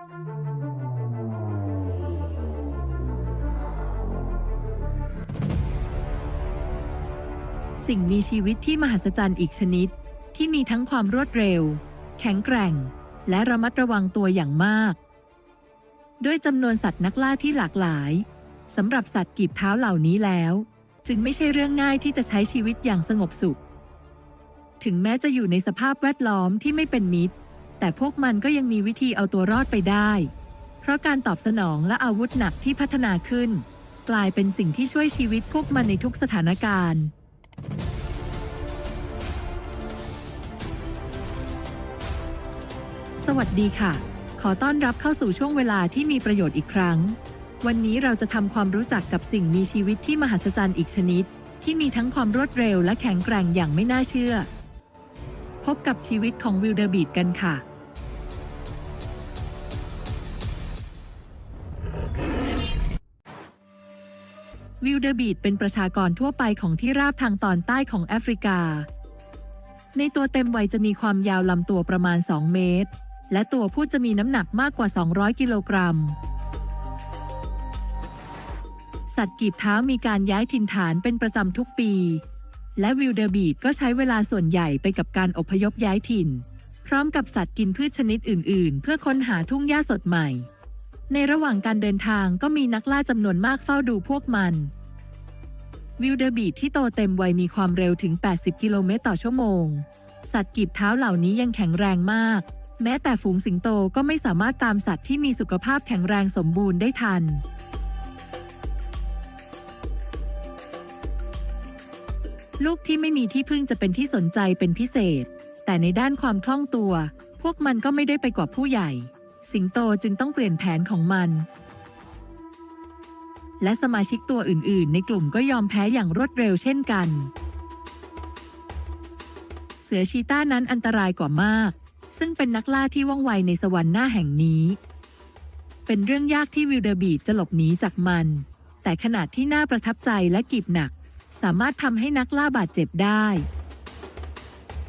สิ่งมีชีวิตที่มหัศจรรย์อีกชนิด ที่มีทั้งความรวดเร็ว แข็งแกร่ง และระมัดระวังตัวอย่างมาก ด้วยจำนวนสัตว์นักล่าที่หลากหลายสำหรับสัตว์กีบเท้าเหล่านี้แล้ว จึงไม่ใช่เรื่องง่ายที่จะใช้ชีวิตอย่างสงบสุข ถึงแม้จะอยู่ในสภาพแวดล้อมที่ไม่เป็นมิตร แต่พวกมันก็ยังมีวิธีเอาตัวรอดไปได้ เพราะการตอบสนองและอาวุธหนักที่พัฒนาขึ้น กลายเป็นสิ่งที่ช่วยชีวิตพวกมันในทุกสถานการณ์สวัสดีค่ะ ขอต้อนรับเข้าสู่ช่วงเวลาที่มีประโยชน์อีกครั้ง วันนี้เราจะทำความรู้จักกับสิ่งมีชีวิตที่มหัศจรรย์อีกชนิด ที่มีทั้งความรวดเร็วและแข็งแกร่งอย่างไม่น่าเชื่อ พบกับชีวิตของวิลเดอร์บีดกันค่ะ วิลเดอร์บีดเป็นประชากรทั่วไปของที่ราบทางตอนใต้ของแอฟริกา ในตัวเต็มวัยจะมีความยาวลำตัวประมาณ 2 เมตร และตัวผู้จะมีน้ำหนักมากกว่า 200 กิโลกรัม สัตว์กีบเท้ามีการย้ายถิ่นฐานเป็นประจำทุกปี และวิลเดอร์บีดก็ใช้เวลาส่วนใหญ่ไปกับการอพยพย้ายถิ่น พร้อมกับสัตว์กินพืชชนิดอื่น ๆ เพื่อค้นหาทุ่งหญ้าสดใหม่ ในระหว่างการเดินทางก็มีนักล่าจำนวนมากเฝ้าดูพวกมันวิลเดอร์บีที่โตเต็มวัยมีความเร็วถึง 80 กิโลเมตรต่อชั่วโมง สัตว์กีบเท้าเหล่านี้ยังแข็งแรงมาก แม้แต่ฝูงสิงโตก็ไม่สามารถตามสัตว์ที่มีสุขภาพแข็งแรงสมบูรณ์ได้ทัน ลูกที่ไม่มีที่พึ่งจะเป็นที่สนใจเป็นพิเศษ แต่ในด้านความคล่องตัว พวกมันก็ไม่ได้ไปกว่าผู้ใหญ่ สิงโตจึงต้องเปลี่ยนแผนของมัน และสมาชิกตัวอื่น ๆ ในกลุ่มก็ยอมแพ้อย่างรวดเร็วเช่นกัน เสือชีต้านั้นอันตรายกว่ามาก ซึ่งเป็นนักล่าที่ว่องไวในสวรรค์หน้าแห่งนี้ เป็นเรื่องยากที่วิลเดอร์บีจะหลบหนีจากมัน แต่ขนาดที่น่าประทับใจและกีบหนัก สามารถทำให้นักล่าบาดเจ็บได้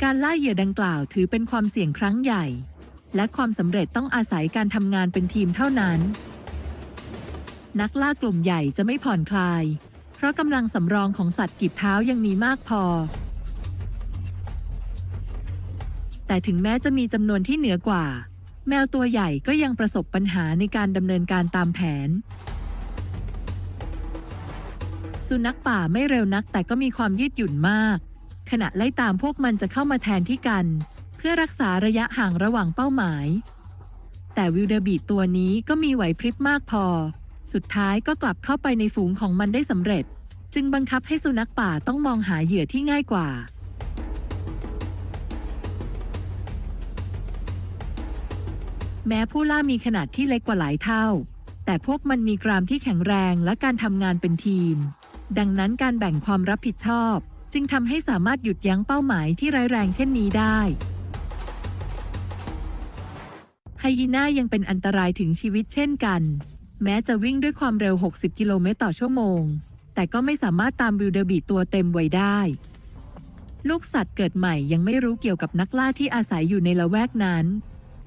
การล่าเหยื่อดังกล่าวถือเป็นความเสี่ยงครั้งใหญ่ และความสำเร็จต้องอาศัยการทำงานเป็นทีมเท่านั้น นักล่ากลุ่มใหญ่จะไม่ผ่อนคลาย เพราะกำลังสำรองของสัตว์กีบเท้ายังมีมากพอ แต่ถึงแม้จะมีจำนวนที่เหนือกว่า แมวตัวใหญ่ก็ยังประสบปัญหาในการดำเนินการตามแผน สุนัขป่าไม่เร็วนักแต่ก็มีความยืดหยุ่นมาก ขณะไล่ตามพวกมันจะเข้ามาแทนที่กัน เพื่อรักษาระยะห่างระหว่างเป้าหมาย แต่วิลเดอร์บีดตัวนี้ก็มีไหวพริบมากพอ สุดท้ายก็กลับเข้าไปในฝูงของมันได้สำเร็จ จึงบังคับให้สุนัขป่าต้องมองหาเหยื่อที่ง่ายกว่า แม้ผู้ล่ามีขนาดที่เล็กกว่าหลายเท่า แต่พวกมันมีกรามที่แข็งแรงและการทำงานเป็นทีม ดังนั้นการแบ่งความรับผิดชอบ จึงทำให้สามารถหยุดยั้งเป้าหมายที่ร้ายแรงเช่นนี้ได้ ยีน่ายังเป็นอันตรายถึงชีวิตเช่นกัน แม้จะวิ่งด้วยความเร็ว 60 กิโลเมตรต่อชั่วโมง แต่ก็ไม่สามารถตามวิลเดอร์บีตัวเต็มไว้ได้ ลูกสัตว์เกิดใหม่ยังไม่รู้เกี่ยวกับนักล่าที่อาศัยอยู่ในละแวกนั้น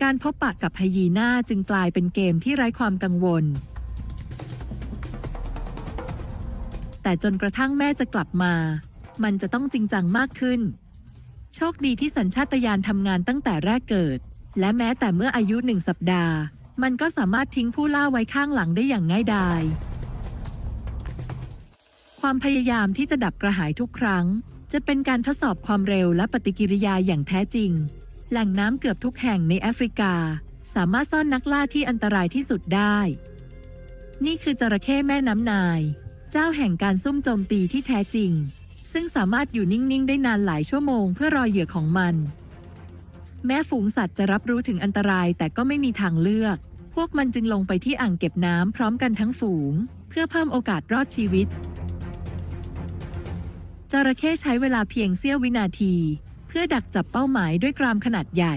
การพบปะกับไฮยีน่าจึงกลายเป็นเกมที่ไร้ความกังวล แต่จนกระทั่งแม่จะกลับมา มันจะต้องจริงจังมากขึ้น โชคดีที่สัญชาตญาณทำงานตั้งแต่แรกเกิด และแม้แต่เมื่ออายุหนึ่งสัปดาห์ มันก็สามารถทิ้งผู้ล่าไว้ข้างหลังได้อย่างง่ายดายความพยายามที่จะดับกระหายทุกครั้ง จะเป็นการทดสอบความเร็วและปฏิกิริยาอย่างแท้จริง แหล่งน้ำเกือบทุกแห่งในแอฟริกา สามารถซ่อนนักล่าที่อันตรายที่สุดได้ นี่คือจระเข้แม่น้ำนาย เจ้าแห่งการซุ่มโจมตีที่แท้จริง ซึ่งสามารถอยู่นิ่ง ๆ ได้นานหลายชั่วโมงเพื่อรอเหยื่อของมัน แม้ฝูงสัตว์จะรับรู้ถึงอันตรายแต่ก็ไม่มีทางเลือก พวกมันจึงลงไปที่อ่างเก็บน้ำพร้อมกันทั้งฝูง เพื่อเพิ่มโอกาสรอดชีวิต จระเข้ใช้เวลาเพียงเสี้ยววินาที เพื่อดักจับเป้าหมายด้วยกรามขนาดใหญ่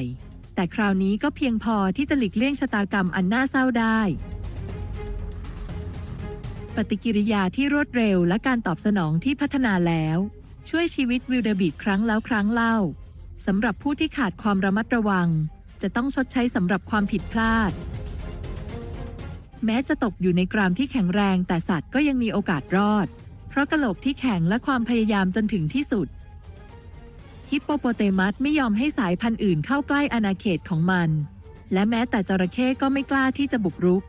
แต่คราวนี้ก็เพียงพอที่จะหลีกเลี่ยงชะตากรรมอันน่าเศร้าได้ ปฏิกิริยาที่รวดเร็วและการตอบสนองที่พัฒนาแล้ว ช่วยชีวิตวิลเดอร์บีดครั้งแล้วครั้งเล่า สำหรับผู้ที่ขาดความระมัดระวัง จะต้องชดใช้สำหรับความผิดพลาด แม้จะตกอยู่ในกรามที่แข็งแรงแต่สัตว์ก็ยังมีโอกาสรอด เพราะกระโหลกที่แข็งและความพยายามจนถึงที่สุด ฮิปโปโปเตมัสไม่ยอมให้สายพันธุ์อื่นเข้าใกล้อาณาเขตของมัน และแม้แต่จระเข้ก็ไม่กล้าที่จะบุกรุก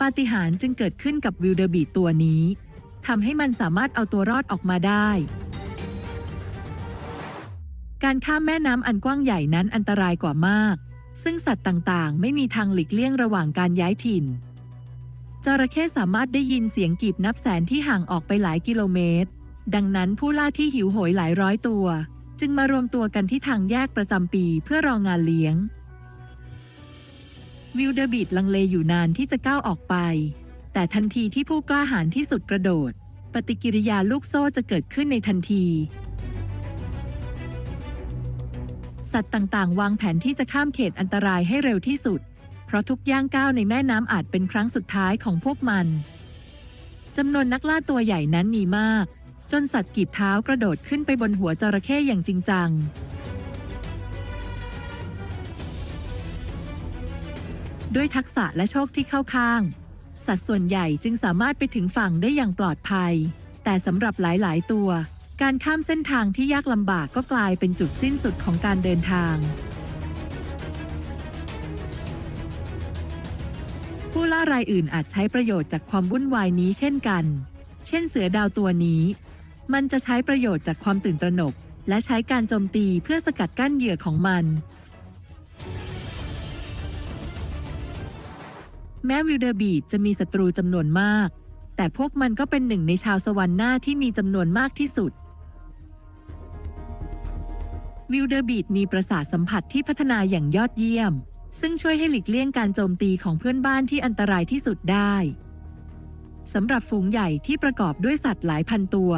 ปาฏิหาริย์จึงเกิดขึ้นกับวิลเดอร์บีตัวนี้ทำให้มันสามารถเอาตัวรอดออกมาได้ การข้ามแม่น้ำอันกว้างใหญ่นั้นอันตรายกว่ามาก ซึ่งสัตว์ต่างๆ ไม่มีทางหลีกเลี่ยงระหว่างการย้ายถิ่น จระเข้สามารถได้ยินเสียงกีบนับแสนที่ห่างออกไปหลายกิโลเมตร ดังนั้นผู้ล่าที่หิวโหยหลายร้อยตัว จึงมารวมตัวกันที่ทางแยกประจำปีเพื่อรองานเลี้ยง วิลเดอร์บีดลังเลอยู่นานที่จะก้าวออกไป แต่ทันทีที่ผู้กล้าหาญที่สุดกระโดด ปฏิกิริยาลูกโซ่จะเกิดขึ้นในทันที สัตว์ต่างๆ วางแผนที่จะข้ามเขตอันตรายให้เร็วที่สุด เพราะทุกย่างก้าวในแม่น้ำอาจเป็นครั้งสุดท้ายของพวกมันจำนวนนักล่าตัวใหญ่นั้นมีมาก จนสัตว์กีบเท้ากระโดดขึ้นไปบนหัวจระเข้อย่างจริงจัง ด้วยทักษะและโชคที่เข้าข้าง สัตว์ส่วนใหญ่จึงสามารถไปถึงฝั่งได้อย่างปลอดภัย แต่สำหรับหลาย ๆ ตัว การข้ามเส้นทางที่ยากลำบากก็กลายเป็นจุดสิ้นสุดของการเดินทาง ผู้ล่ารายอื่นอาจใช้ประโยชน์จากความวุ่นวายนี้เช่นกัน เช่นเสือดาวตัวนี้ มันจะใช้ประโยชน์จากความตื่นตระหนก และใช้การโจมตีเพื่อสกัดกั้นเหยื่อของมัน แม้วิลเดอร์บีดจะมีศัตรูจำนวนมากแต่พวกมันก็เป็นหนึ่งในชาวสวรรค์หน้าที่มีจำนวนมากที่สุด วิลเดอร์บีดมีประสาทสัมผัสที่พัฒนาอย่างยอดเยี่ยม ซึ่งช่วยให้หลีกเลี่ยงการโจมตีของเพื่อนบ้านที่อันตรายที่สุดได้สำหรับฝูงใหญ่ที่ประกอบด้วยสัตว์หลายพันตัว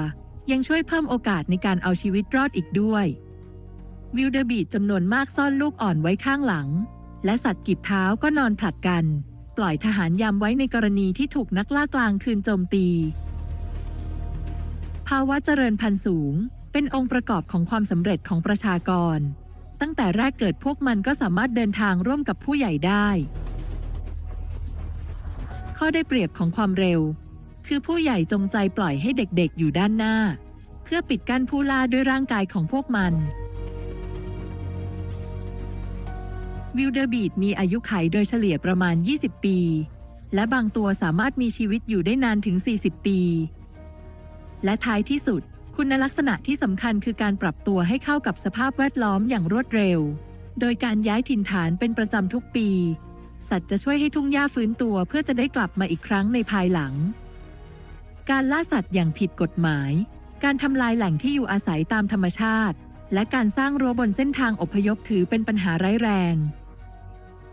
ยังช่วยเพิ่มโอกาสในการเอาชีวิตรอดอีกด้วยวิลเดอร์บีดจำนวนมากซ่อนลูกอ่อนไว้ข้างหลัง และสัตว์กีบเท้าก็นอนผลัดกัน ปล่อยทหารยามไว้ในกรณีที่ถูกนักล่ากลางคืนโจมตี ภาวะเจริญพันธุ์สูง เป็นองค์ประกอบของความสำเร็จของประชากร ตั้งแต่แรกเกิดพวกมันก็สามารถเดินทางร่วมกับผู้ใหญ่ได้ ข้อได้เปรียบของความเร็ว คือผู้ใหญ่จงใจปล่อยให้เด็กๆอยู่ด้านหน้า เพื่อปิดกั้นผู้ล่าด้วยร่างกายของพวกมันวิลเดอร์บีดมีอายุขัยโดยเฉลี่ยประมาณ 20 ปี และบางตัวสามารถมีชีวิตอยู่ได้นานถึง 40 ปี และท้ายที่สุด คุณลักษณะที่สำคัญคือการปรับตัวให้เข้ากับสภาพแวดล้อมอย่างรวดเร็ว โดยการย้ายถิ่นฐานเป็นประจำทุกปี สัตว์จะช่วยให้ทุ่งหญ้าฟื้นตัวเพื่อจะได้กลับมาอีกครั้งในภายหลัง การล่าสัตว์อย่างผิดกฎหมาย การทำลายแหล่งที่อยู่อาศัยตามธรรมชาติ และการสร้างรั้วบนเส้นทางอพยพถือเป็นปัญหาร้ายแรง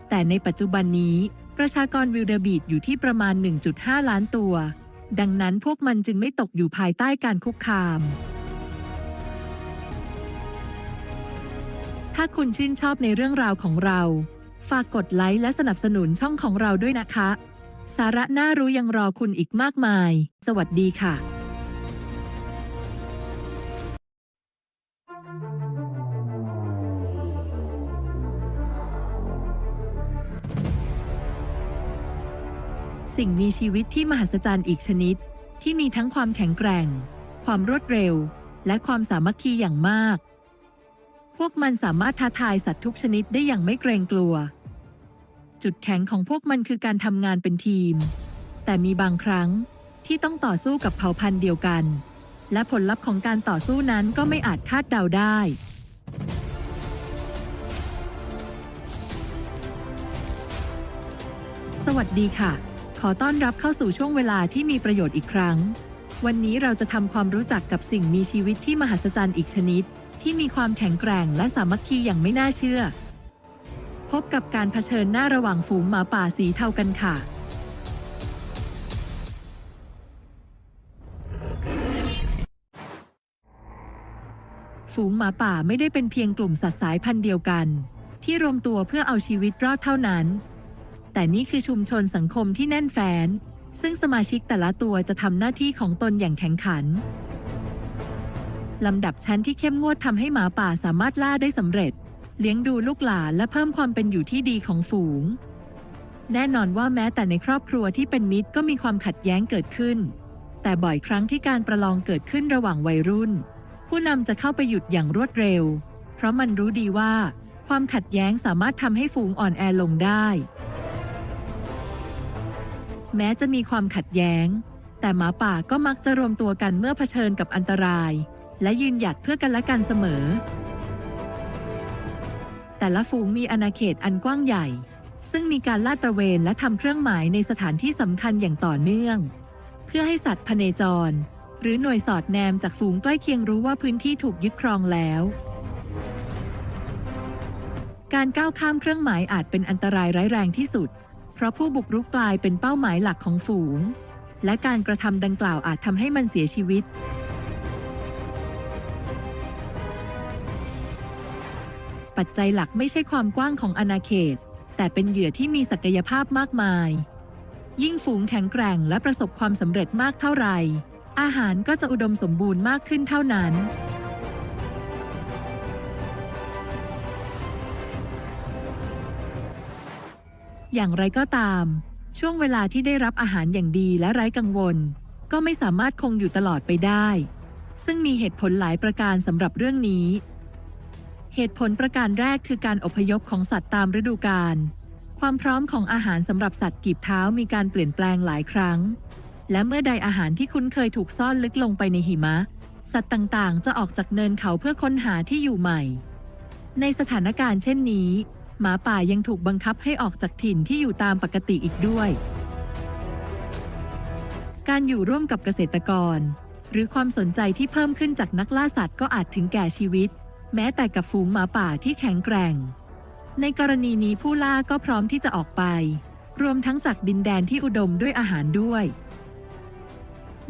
แต่ในปัจจุบันนี้ ประชากรวิลเดอร์บีดอยู่ที่ประมาณ 1.5 ล้านตัว ดังนั้นพวกมันจึงไม่ตกอยู่ภายใต้การคุกคาม ถ้าคุณชื่นชอบในเรื่องราวของเรา ฝากกดไลค์และสนับสนุนช่องของเราด้วยนะคะ สาระน่ารู้ยังรอคุณอีกมากมาย สวัสดีค่ะ สิ่งมีชีวิตที่มหัศจรรย์อีกชนิด ที่มีทั้งความแข็งแกร่ง ความรวดเร็ว และความสามัคคีอย่างมาก พวกมันสามารถท้าทายสัตว์ทุกชนิดได้อย่างไม่เกรงกลัว จุดแข็งของพวกมันคือการทำงานเป็นทีม แต่มีบางครั้งที่ต้องต่อสู้กับเผ่าพันธุ์เดียวกัน และผลลัพธ์ของการต่อสู้นั้นก็ไม่อาจคาดเดาได้สวัสดีค่ะ อต้อนรับเข้าสู่ช่วงเวลาที่มีประโยชน์อีกครั้ง วันนี้เราจะทำความรู้จักกับสิ่งมีชีวิตที่มหัศจรรย์อีกชนิด ที่มีความแข็งแกร่งและสามัคคีอย่างไม่น่าเชื่อ พบกับการเผชิญหน้าระหว่างฝูงหมาป่าสีเทากันค่ะ ฝูงหมาป่าไม่ได้เป็นเพียงกลุ่มสัตว์สายพันธุ์เดียวกัน ที่รวมตัวเพื่อเอาชีวิตรอดเท่านั้น แต่นี่คือชุมชนสังคมที่แน่นแฟ้นซึ่งสมาชิกแต่ละตัวจะทำหน้าที่ของตนอย่างแข็งขันลำดับชั้นที่เข้มงวดทำให้หมาป่าสามารถล่าได้สำเร็จ เลี้ยงดูลูกหลานและเพิ่มความเป็นอยู่ที่ดีของฝูง แน่นอนว่าแม้แต่ในครอบครัวที่เป็นมิตรก็มีความขัดแย้งเกิดขึ้น แต่บ่อยครั้งที่การประลองเกิดขึ้นระหว่างวัยรุ่น ผู้นำจะเข้าไปหยุดอย่างรวดเร็ว เพราะมันรู้ดีว่า ความขัดแย้งสามารถทำให้ฝูงอ่อนแอลงได้ แม้จะมีความขัดแย้ง แต่หมาป่าก็มักจะรวมตัวกันเมื่อเผชิญกับอันตราย และยืนหยัดเพื่อกันและกันเสมอ แต่ละฝูงมีอาณาเขตอันกว้างใหญ่ ซึ่งมีการลาดตระเวนและทำเครื่องหมายในสถานที่สำคัญอย่างต่อเนื่อง เพื่อให้สัตว์พเนจร หรือหน่วยสอดแนมจากฝูงใกล้เคียงรู้ว่าพื้นที่ถูกยึดครองแล้วการก้าวข้ามเครื่องหมายอาจเป็นอันตรายร้ายแรงที่สุด ราะผู้บุกรุกกลายเป็นเป้าหมายหลักของฝูง และการกระทำดังกล่าวอาจทำให้มันเสียชีวิต ปัจจัยหลักไม่ใช่ความกว้างของอาณาเขต แต่เป็นเหยื่อที่มีศักยภาพมากมาย ยิ่งฝูงแข็งแกร่งและประสบความสำเร็จมากเท่าไหร่ อาหารก็จะอุดมสมบูรณ์มากขึ้นเท่านั้น อย่างไรก็ตาม ช่วงเวลาที่ได้รับอาหารอย่างดีและไร้กังวล ก็ไม่สามารถคงอยู่ตลอดไปได้ ซึ่งมีเหตุผลหลายประการสำหรับเรื่องนี้ เหตุผลประการแรกคือการอพยพของสัตว์ตามฤดูกาลความพร้อมของอาหารสำหรับสัตว์กีบเท้ามีการเปลี่ยนแปลงหลายครั้ง และเมื่อใดอาหารที่คุ้นเคยถูกซ่อนลึกลงไปในหิมะ สัตว์ต่างๆ จะออกจากเนินเขาเพื่อค้นหาที่อยู่ใหม่ ในสถานการณ์เช่นนี้ หมาป่ายังถูกบังคับให้ออกจากถิ่นที่อยู่ตามปกติอีกด้วย การอยู่ร่วมกับเกษตรกร หรือความสนใจที่เพิ่มขึ้นจากนักล่าสัตว์ก็อาจถึงแก่ชีวิต แม้แต่กับฝูงหมาป่าที่แข็งแกร่ง ในกรณีนี้ผู้ล่าก็พร้อมที่จะออกไป รวมทั้งจากดินแดนที่อุดมด้วยอาหารด้วย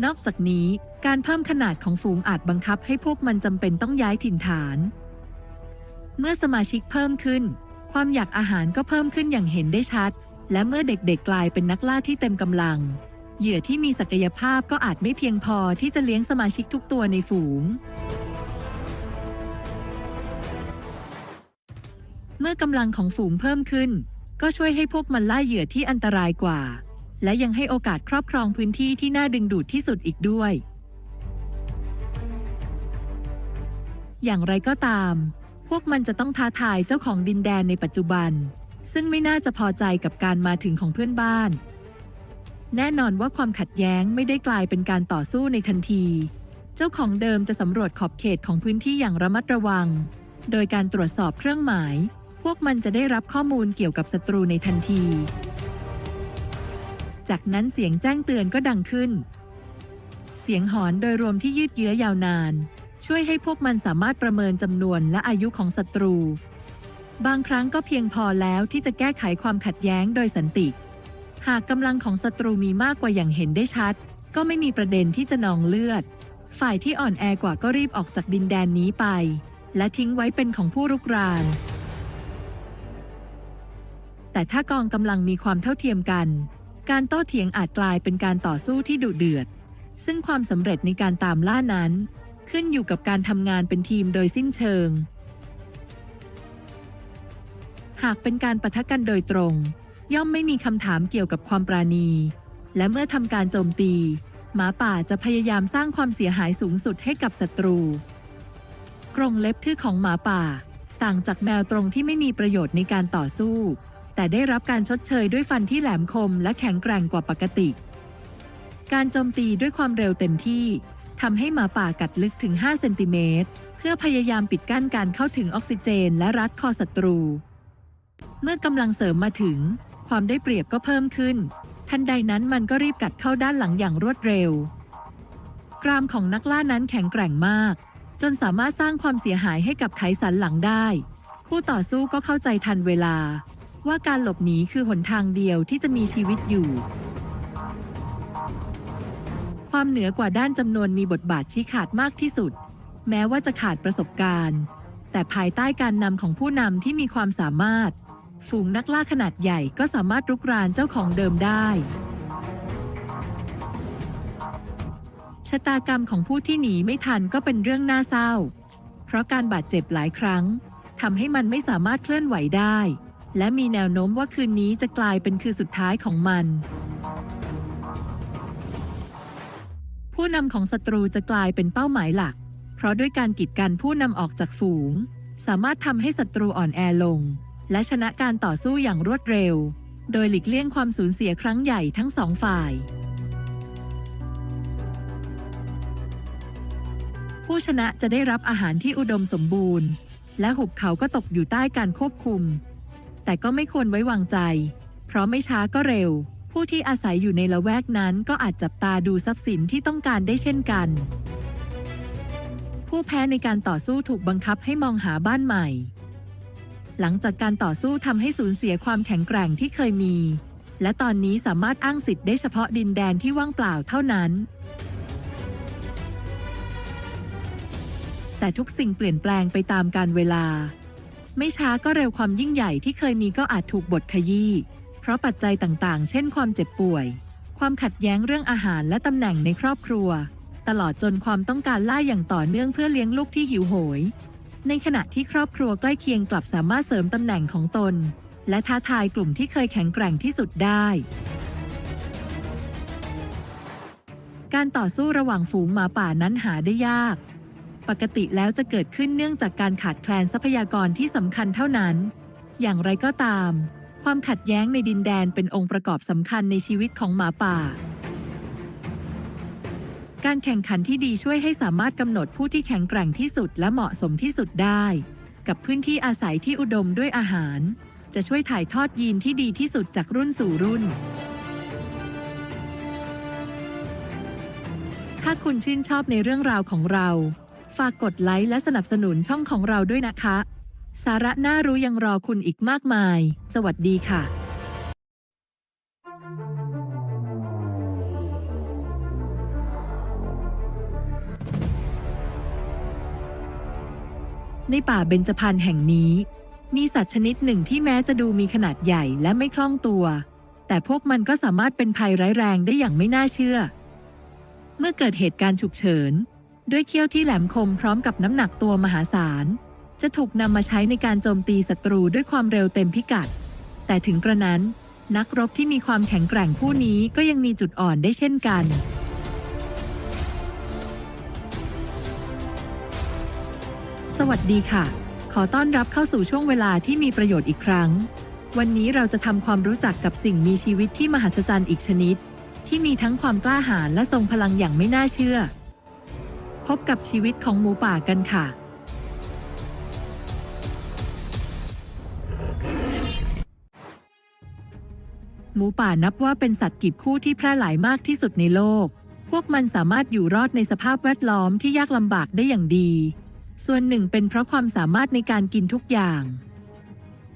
นอกจากนี้การเพิ่มขนาดของฝูงอาจบังคับให้พวกมันจำเป็นต้องย้ายถิ่นฐาน เมื่อสมาชิกเพิ่มขึ้น ความอยากอาหารก็เพิ่มขึ้นอย่างเห็นได้ชัด และเมื่อเด็กๆกลายเป็นนักล่าที่เต็มกำลัง เหยื่อที่มีศักยภาพก็อาจไม่เพียงพอที่จะเลี้ยงสมาชิกทุกตัวในฝูง เมื่อกำลังของฝูงเพิ่มขึ้น ก็ช่วยให้พวกมันล่าเหยื่อที่อันตรายกว่า และยังให้โอกาสครอบครองพื้นที่ที่น่าดึงดูดที่สุดอีกด้วย อย่างไรก็ตาม พวกมันจะต้องท้าทายเจ้าของดินแดนในปัจจุบัน ซึ่งไม่น่าจะพอใจกับการมาถึงของเพื่อนบ้าน แน่นอนว่าความขัดแย้งไม่ได้กลายเป็นการต่อสู้ในทันที เจ้าของเดิมจะสำรวจขอบเขตของพื้นที่อย่างระมัดระวัง โดยการตรวจสอบเครื่องหมาย พวกมันจะได้รับข้อมูลเกี่ยวกับศัตรูในทันที จากนั้นเสียงแจ้งเตือนก็ดังขึ้น เสียงหอนโดยรวมที่ยืดเยื้อยาวนาน ช่วยให้พวกมันสามารถประเมินจำนวนและอายุของศัตรู บางครั้งก็เพียงพอแล้วที่จะแก้ไขความขัดแย้งโดยสันติ หากกำลังของศัตรูมีมากกว่าอย่างเห็นได้ชัด ก็ไม่มีประเด็นที่จะนองเลือด ฝ่ายที่อ่อนแอกว่าก็รีบออกจากดินแดนนี้ไป และทิ้งไว้เป็นของผู้รุกราน แต่ถ้ากองกำลังมีความเท่าเทียมกัน การโต้เถียงอาจกลายเป็นการต่อสู้ที่ดุเดือด ซึ่งความสำเร็จในการตามล่านั้น ขึ้นอยู่กับการทำงานเป็นทีมโดยสิ้นเชิง หากเป็นการปะทะกันโดยตรง ย่อมไม่มีคำถามเกี่ยวกับความปราณี และเมื่อทำการโจมตี หมาป่าจะพยายามสร้างความเสียหายสูงสุดให้กับศัตรู กรงเล็บทื่อของหมาป่า ต่างจากแมวตรงที่ไม่มีประโยชน์ในการต่อสู้ แต่ได้รับการชดเชยด้วยฟันที่แหลมคมและแข็งแกร่งกว่าปกติ การโจมตีด้วยความเร็วเต็มที่ ทำให้หมาป่ากัดลึกถึง 5 เซนติเมตร เพื่อพยายามปิดกั้นการเข้าถึงออกซิเจนและรัดคอศัตรู เมื่อกำลังเสริมมาถึง ความได้เปรียบก็เพิ่มขึ้น ทันใดนั้นมันก็รีบกัดเข้าด้านหลังอย่างรวดเร็ว กรามของนักล่านั้นแข็งแกร่งมาก จนสามารถสร้างความเสียหายให้กับไขสันหลังได้ คู่ต่อสู้ก็เข้าใจทันเวลา ว่าการหลบหนีคือหนทางเดียวที่จะมีชีวิตอยู่ ความเหนือกว่าด้านจำนวนมีบทบาทชี้ขาดมากที่สุด แม้ว่าจะขาดประสบการณ์ แต่ภายใต้การนำของผู้นำที่มีความสามารถ ฝูงนักล่าขนาดใหญ่ก็สามารถรุกรานเจ้าของเดิมได้ ชะตากรรมของผู้ที่หนีไม่ทันก็เป็นเรื่องน่าเศร้า เพราะการบาดเจ็บหลายครั้งทำให้มันไม่สามารถเคลื่อนไหวได้ และมีแนวโน้มว่าคืนนี้จะกลายเป็นคืนสุดท้ายของมัน ผู้นำของศัตรูจะกลายเป็นเป้าหมายหลัก เพราะด้วยการกีดกันผู้นำออกจากฝูง สามารถทำให้ศัตรูอ่อนแอลง และชนะการต่อสู้อย่างรวดเร็ว โดยหลีกเลี่ยงความสูญเสียครั้งใหญ่ทั้งสองฝ่าย ผู้ชนะจะได้รับอาหารที่อุดมสมบูรณ์ และหุบเขาก็ตกอยู่ใต้การควบคุม แต่ก็ไม่ควรไว้วางใจ เพราะไม่ช้าก็เร็ว ผู้ที่อาศัยอยู่ในละแวกนั้นก็อาจจับตาดูทรัพย์สินที่ต้องการได้เช่นกัน ผู้แพ้ในการต่อสู้ถูกบังคับให้มองหาบ้านใหม่ หลังจากการต่อสู้ทำให้สูญเสียความแข็งแกร่งที่เคยมี และตอนนี้สามารถอ้างสิทธิ์ได้เฉพาะดินแดนที่ว่างเปล่าเท่านั้น แต่ทุกสิ่งเปลี่ยนแปลงไปตามกาลเวลา ไม่ช้าก็เร็วความยิ่งใหญ่ที่เคยมีก็อาจถูกบดขยี้ เพราะปัจจัยต่างๆ เช่นความเจ็บป่วย ความขัดแย้งเรื่องอาหารและตำแหน่งในครอบครัว ตลอดจนความต้องการล่าอย่างต่อเนื่องเพื่อเลี้ยงลูกที่หิวโหย ในขณะที่ครอบครัวใกล้เคียงกลับสามารถเสริมตำแหน่งของตน และท้าทายกลุ่มที่เคยแข็งแกร่งที่สุดได้ การต่อสู้ระหว่างฝูงหมาป่านั้นหาได้ยาก ปกติแล้วจะเกิดขึ้นเนื่องจากการขาดแคลนทรัพยากรที่สำคัญเท่านั้น อย่างไรก็ตาม ความขัดแย้งในดินแดนเป็นองค์ประกอบสำคัญในชีวิตของหมาป่า การแข่งขันที่ดีช่วยให้สามารถกำหนดผู้ที่แข็งแกร่งที่สุดและเหมาะสมที่สุดได้ กับพื้นที่อาศัยที่อุดมด้วยอาหาร จะช่วยถ่ายทอดยีนที่ดีที่สุดจากรุ่นสู่รุ่น ถ้าคุณชื่นชอบในเรื่องราวของเรา ฝากกดไลค์และสนับสนุนช่องของเราด้วยนะคะ สาระน่ารู้ยังรอคุณอีกมากมาย สวัสดีค่ะในป่าเบญจพรรณแห่งนี้ มีสัตว์ชนิดหนึ่งที่แม้จะดูมีขนาดใหญ่และไม่คล่องตัว แต่พวกมันก็สามารถเป็นภัยร้ายแรงได้อย่างไม่น่าเชื่อ เมื่อเกิดเหตุการณ์ฉุกเฉิน ด้วยเขี้ยวที่แหลมคมพร้อมกับน้ำหนักตัวมหาศาล จะถูกนำมาใช้ในการโจมตีศัตรูด้วยความเร็วเต็มพิกัด แต่ถึงกระนั้น นักรบที่มีความแข็งแกร่งผู้นี้ก็ยังมีจุดอ่อนได้เช่นกัน สวัสดีค่ะ ขอต้อนรับเข้าสู่ช่วงเวลาที่มีประโยชน์อีกครั้ง วันนี้เราจะทำความรู้จักกับสิ่งมีชีวิตที่มหัศจรรย์อีกชนิด ที่มีทั้งความกล้าหาญและทรงพลังอย่างไม่น่าเชื่อ พบกับชีวิตของหมูป่ากันค่ะ หมูป่านับว่าเป็นสัตว์กีบคู่ที่แพร่หลายมากที่สุดในโลก พวกมันสามารถอยู่รอดในสภาพแวดล้อมที่ยากลำบากได้อย่างดี ส่วนหนึ่งเป็นเพราะความสามารถในการกินทุกอย่าง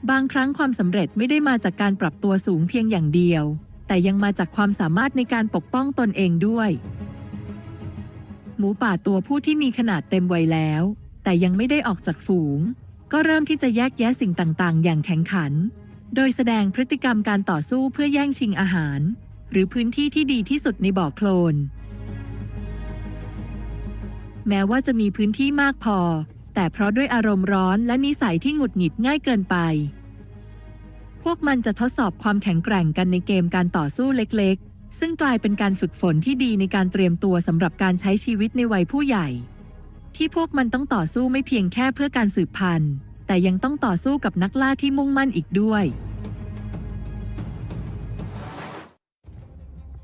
บางครั้งความสำเร็จไม่ได้มาจากการปรับตัวสูงเพียงอย่างเดียว แต่ยังมาจากความสามารถในการปกป้องตนเองด้วย หมูป่าตัวผู้ที่มีขนาดเต็มวัยแล้ว แต่ยังไม่ได้ออกจากฝูง ก็เริ่มที่จะแยกแยะสิ่งต่าง ๆ อย่างแข็งขัน โดยแสดงพฤติกรรมการต่อสู้เพื่อแย่งชิงอาหาร หรือพื้นที่ที่ดีที่สุดในบ่อโคลน แม้ว่าจะมีพื้นที่มากพอ แต่เพราะด้วยอารมณ์ร้อนและนิสัยที่หงุดหงิดง่ายเกินไป พวกมันจะทดสอบความแข็งแกร่งกันในเกมการต่อสู้เล็กๆ ซึ่งกลายเป็นการฝึกฝนที่ดีในการเตรียมตัวสำหรับการใช้ชีวิตในวัยผู้ใหญ่ ที่พวกมันต้องต่อสู้ไม่เพียงแค่เพื่อการสืบพันธุ์ แต่ยังต้องต่อสู้กับนักล่าที่มุ่งมั่นอีกด้วย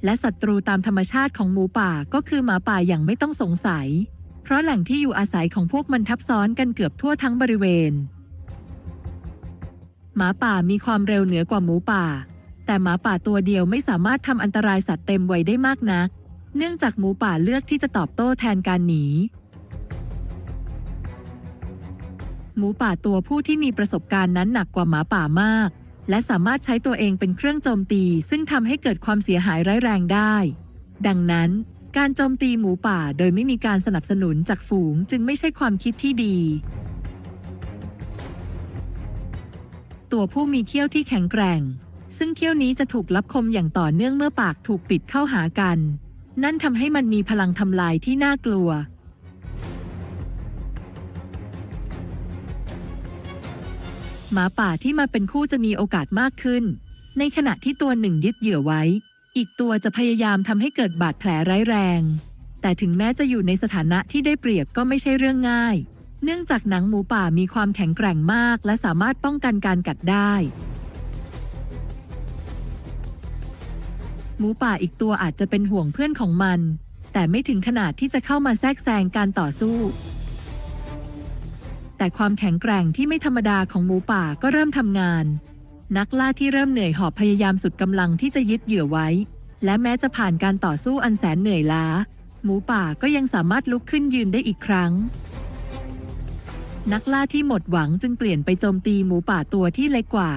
และศัตรูตามธรรมชาติของหมูป่าก็คือหมาป่าอย่างไม่ต้องสงสัย เพราะแหล่งที่อยู่อาศัยของพวกมันทับซ้อนกันเกือบทั่วทั้งบริเวณ หมาป่ามีความเร็วเหนือกว่าหมูป่า แต่หมาป่าตัวเดียวไม่สามารถทำอันตรายสัตว์เต็มวัยได้มากนัก เนื่องจากหมูป่าเลือกที่จะตอบโต้แทนการหนี หมูป่าตัวผู้ที่มีประสบการณ์นั้นหนักกว่าหมาป่ามาก และสามารถใช้ตัวเองเป็นเครื่องโจมตี ซึ่งทำให้เกิดความเสียหายร้ายแรงได้ ดังนั้น การโจมตีหมูป่าโดยไม่มีการสนับสนุนจากฝูงจึงไม่ใช่ความคิดที่ดี ตัวผู้มีเขี้ยวที่แข็งแกร่ง ซึ่งเขี้ยวนี้จะถูกลับคมอย่างต่อเนื่องเมื่อปากถูกปิดเข้าหากัน นั่นทำให้มันมีพลังทำลายที่น่ากลัว หมาป่าที่มาเป็นคู่จะมีโอกาสมากขึ้น ในขณะที่ตัวหนึ่งยึดเหยื่อไว้ อีกตัวจะพยายามทำให้เกิดบาดแผลร้ายแรง แต่ถึงแม้จะอยู่ในสถานะที่ได้เปรียบก็ไม่ใช่เรื่องง่าย เนื่องจากหนังหมูป่ามีความแข็งแกร่งมาก และสามารถป้องกันการกัดได้ หมูป่าอีกตัวอาจจะเป็นห่วงเพื่อนของมัน แต่ไม่ถึงขนาดที่จะเข้ามาแทรกแซงการต่อสู้ แต่ความแข็งแกร่งที่ไม่ธรรมดาของหมูป่าก็เริ่มทำงาน นักล่าที่เริ่มเหนื่อยหอบพยายามสุดกำลังที่จะยึดเหยื่อไว้ และแม้จะผ่านการต่อสู้อันแสนเหนื่อยล้า หมูป่าก็ยังสามารถลุกขึ้นยืนได้อีกครั้ง นักล่าที่หมดหวังจึงเปลี่ยนไปโจมตีหมูป่าตัวที่เล็กกว่า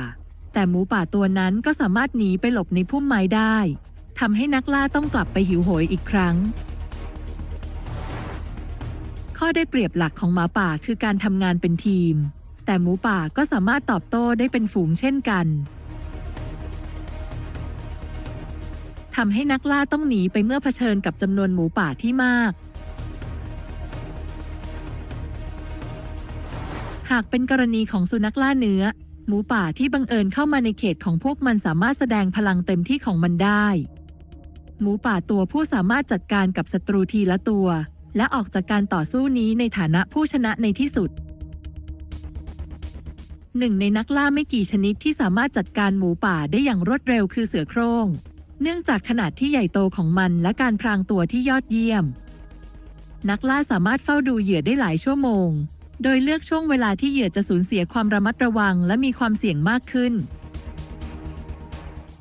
แต่หมูป่าตัวนั้นก็สามารถหนีไปหลบในพุ่มไม้ได้ทำให้นักล่าต้องกลับไปหิวโหยอีกครั้ง ข้อได้เปรียบหลักของหมาป่าคือการทำงานเป็นทีม แต่หมูป่าก็สามารถตอบโต้ได้เป็นฝูงเช่นกันทำให้นักล่าต้องหนีไปเมื่อเผชิญกับจำนวนหมูป่าที่มาก หากเป็นกรณีของสุนัขล่าเนื้อ หมูป่าที่บังเอิญเข้ามาในเขตของพวกมันสามารถแสดงพลังเต็มที่ของมันได้ หมูป่าตัวผู้สามารถจัดการกับศัตรูทีละตัว และออกจากการต่อสู้นี้ในฐานะผู้ชนะในที่สุด หนึ่งในนักล่าไม่กี่ชนิดที่สามารถจัดการหมูป่าได้อย่างรวดเร็วคือเสือโคร่ง เนื่องจากขนาดที่ใหญ่โตของมันและการพรางตัวที่ยอดเยี่ยม นักล่าสามารถเฝ้าดูเหยื่อได้หลายชั่วโมง โดยเลือกช่วงเวลาที่เหยื่อจะสูญเสียความระมัดระวังและมีความเสี่ยงมากขึ้น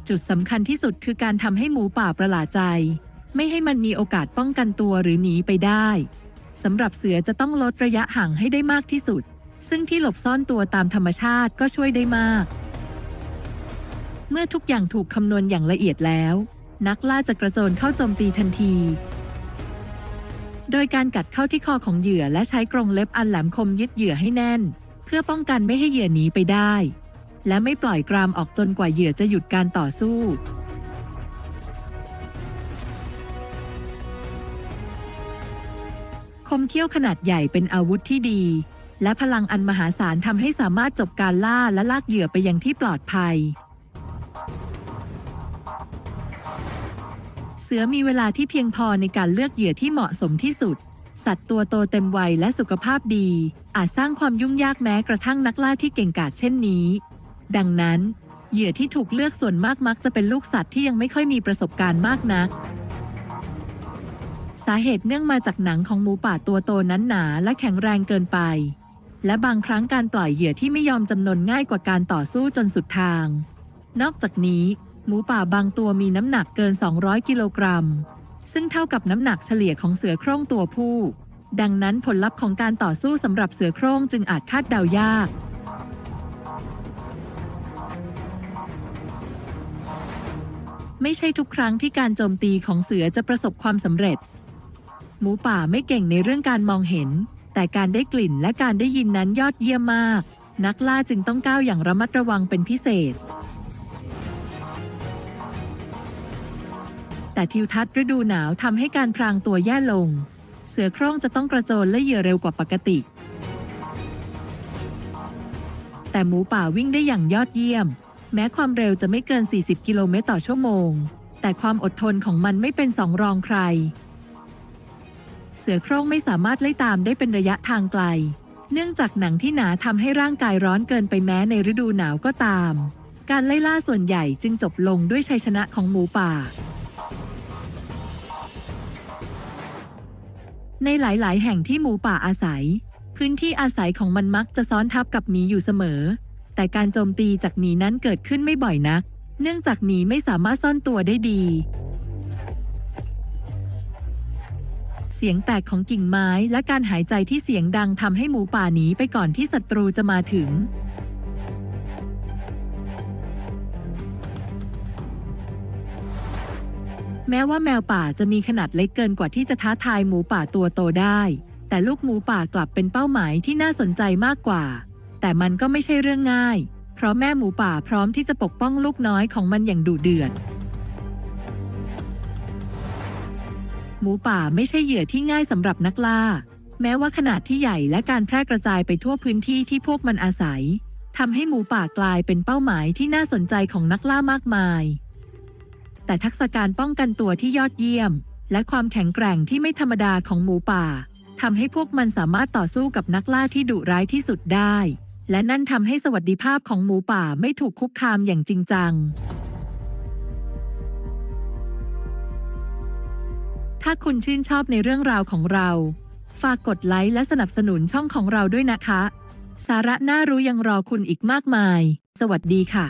จุดสำคัญที่สุดคือการทำให้หมูป่าประหลาดใจ ไม่ให้มันมีโอกาสป้องกันตัวหรือหนีไปได้สำหรับเสือจะต้องลดระยะห่างให้ได้มากที่สุด ซึ่งที่หลบซ่อนตัวตามธรรมชาติก็ช่วยได้มาก เมื่อทุกอย่างถูกคำนวณอย่างละเอียดแล้ว นักล่าจะกระโจนเข้าโจมตีทันที โดยการกัดเข้าที่คอของเหยื่อและใช้กรงเล็บอันแหลมคมยึดเหยื่อให้แน่น เพื่อป้องกันไม่ให้เหยื่อหนีไปได้ และไม่ปล่อยกรามออกจนกว่าเหยื่อจะหยุดการต่อสู้ คมเขี้ยวขนาดใหญ่เป็นอาวุธที่ดี และพลังอันมหาศาลทำให้สามารถจบการล่าและลากเหยื่อไปยังที่ปลอดภัย เสือมีเวลาที่เพียงพอในการเลือกเหยื่อที่เหมาะสมที่สุด สัตว์ตัวโตเต็มวัยและสุขภาพดี อาจสร้างความยุ่งยากแม้กระทั่งนักล่าที่เก่งกาจเช่นนี้ ดังนั้น เหยื่อที่ถูกเลือกส่วนมากมักจะเป็นลูกสัตว์ที่ยังไม่ค่อยมีประสบการณ์มากนัก สาเหตุเนื่องมาจากหนังของหมูป่าตัวโตนั้นหนาและแข็งแรงเกินไป และบางครั้งการปล่อยเหยื่อที่ไม่ยอมจำนนง่ายกว่าการต่อสู้จนสุดทาง นอกจากนี้ หมูป่าบางตัวมีน้ำหนักเกิน 200 กิโลกรัม ซึ่งเท่ากับน้ำหนักเฉลี่ยของเสือโคร่งตัวผู้ ดังนั้นผลลัพธ์ของการต่อสู้สำหรับเสือโคร่งจึงอาจคาดเดายากไม่ใช่ทุกครั้งที่การโจมตีของเสือจะประสบความสำเร็จ หมูป่าไม่เก่งในเรื่องการมองเห็น แต่การได้กลิ่นและการได้ยินนั้นยอดเยี่ยมมาก นักล่าจึงต้องก้าวอย่างระมัดระวังเป็นพิเศษ แต่ทิวทัศน์ฤดูหนาวทำให้การพรางตัวแย่ลง เสือโคร่งจะต้องกระโจนและเหยื่อเร็วกว่าปกติ แต่หมูป่าวิ่งได้อย่างยอดเยี่ยม แม้ความเร็วจะไม่เกิน 40 กิโลเมตรต่อชั่วโมง แต่ความอดทนของมันไม่เป็นสองรองใคร เสือโคร่งไม่สามารถไล่ตามได้เป็นระยะทางไกล เนื่องจากหนังที่หนาทำให้ร่างกายร้อนเกินไปแม้ในฤดูหนาวก็ตาม การไล่ล่าส่วนใหญ่จึงจบลงด้วยชัยชนะของหมูป่า ในหลายๆ แห่งที่หมูป่าอาศัย พื้นที่อาศัยของมันมักจะซ้อนทับกับหมีอยู่เสมอ แต่การโจมตีจากหมีนั้นเกิดขึ้นไม่บ่อยนัก เนื่องจากหมีไม่สามารถซ่อนตัวได้ดี เสียงแตกของกิ่งไม้และการหายใจที่เสียงดังทำให้หมูป่าหนีไปก่อนที่ศัตรูจะมาถึง แม้ว่าแมวป่าจะมีขนาดเล็กเกินกว่าที่จะท้าทายหมูป่าตัวโตได้ แต่ลูกหมูป่ากลับเป็นเป้าหมายที่น่าสนใจมากกว่า แต่มันก็ไม่ใช่เรื่องง่าย เพราะแม่หมูป่าพร้อมที่จะปกป้องลูกน้อยของมันอย่างดุเดือด หมูป่าไม่ใช่เหยื่อที่ง่ายสำหรับนักล่า แม้ว่าขนาดที่ใหญ่และการแพร่กระจายไปทั่วพื้นที่ที่พวกมันอาศัยทำให้หมูป่ากลายเป็นเป้าหมายที่น่าสนใจของนักล่ามากมาย แต่ทักษะการป้องกันตัวที่ยอดเยี่ยม และความแข็งแกร่งที่ไม่ธรรมดาของหมูป่าทำให้พวกมันสามารถต่อสู้กับนักล่าที่ดุร้ายที่สุดได้ และนั่นทำให้สวัสดิภาพของหมูป่าไม่ถูกคุกคามอย่างจริงจัง ถ้าคุณชื่นชอบในเรื่องราวของเรา ฝากกดไลค์และสนับสนุนช่องของเราด้วยนะคะ สาระน่ารู้ยังรอคุณอีกมากมาย สวัสดีค่ะ